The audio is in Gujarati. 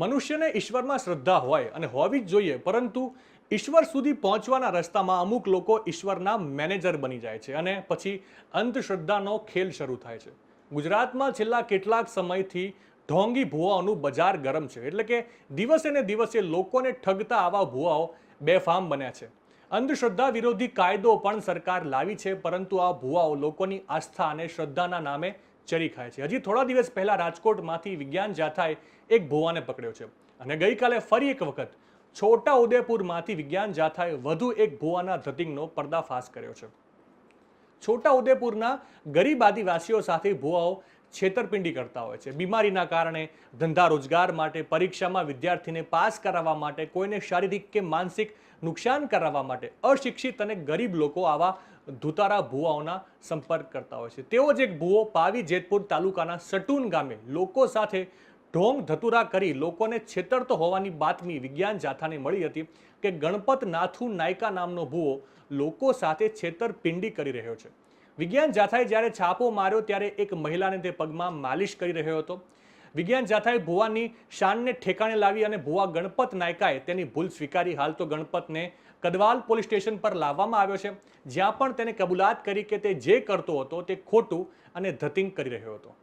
મનુષ્યને ઈશ્વરમાં શ્રદ્ધા હોય અને હોવી જ જોઈએ, પરંતુ ઈશ્વર સુધી પહોંચવાના રસ્તામાં અમુક લોકો ઈશ્વરના મેનેજર બની જાય છે અને પછી અંધશ્રદ્ધાનો ખેલ શરૂ થાય છે. ગુજરાતમાં છેલ્લા કેટલાક સમયથી ઢોંગી ભુવાઓનું બજાર ગરમ છે, એટલે કે દિવસે ને દિવસે લોકોને ઠગતા આવા ભુવાઓ બેફામ બન્યા છે. અંધશ્રદ્ધા વિરોધી કાયદો પણ સરકાર લાવી છે, પરંતુ આ ભુવાઓ લોકોની આસ્થા અને શ્રદ્ધાના નામે ચરી ખાય છે. હજી થોડા દિવસ પહેલા રાજકોટમાંથી વિજ્ઞાન જાથાએ એક ભુવાને પકડ્યો છે અને ગઈકાલે ફરી એક વખત છોટા ઉદેપુરમાંથી વિજ્ઞાન જાથાએ વધુ એક ભુવાના ધતિંગનો પર્દાફાશ કર્યો છે. છોટા ઉદેપુરના ગરીબ આદિવાસીઓ સાથે ભુવાઓ છેતરપિંડી કરતા હોય છે. બીમારીના કારણે ધંધા રોજગાર માટે, પરીક્ષામાં વિદ્યાર્થીને પાસ કરાવવા માટે, કોઈને શારીરિક કે માનસિક નુકસાન કરાવવા માટે અશિક્ષિત અને ગરીબ લોકો આવા ધુતારા ભુવાઓના સંપર્ક કરતા હોય છે. તેવો જ એક ભુવો પાવી જેતપુર તાલુકાના સટુન ગામે લોકો સાથે ઢોંગ ધતુરા કરી લોકોને છેતરતો હોવાની બાતમી વિજ્ઞાન જાથાને મળી હતી કે ગણપત નાથુ નાયકા નામનો ભુવો લોકો સાથે છેતરપિંડી કરી રહ્યો છે. વિજ્ઞાન જાથાએ જ્યારે છાપો માર્યો ત્યારે એક મહિલાને તે પગમાં માલિશ કરી રહ્યો હતો. વિજ્ઞાન જાથાએ ભુવાની શાનને ઠેકાણે લાવી અને ભુવા ગણપત નાયકાએ તેની ભૂલ સ્વીકારી. હાલ તો ગણપતને કદવાલ પોલીસ સ્ટેશન પર લાવવામાં આવ્યો છે. જ્યાં પણ તેને કબૂલાત કરી કે તે જે કરતો હતો તે ખોટું અને ધતિંગ કરી રહ્યો હતો.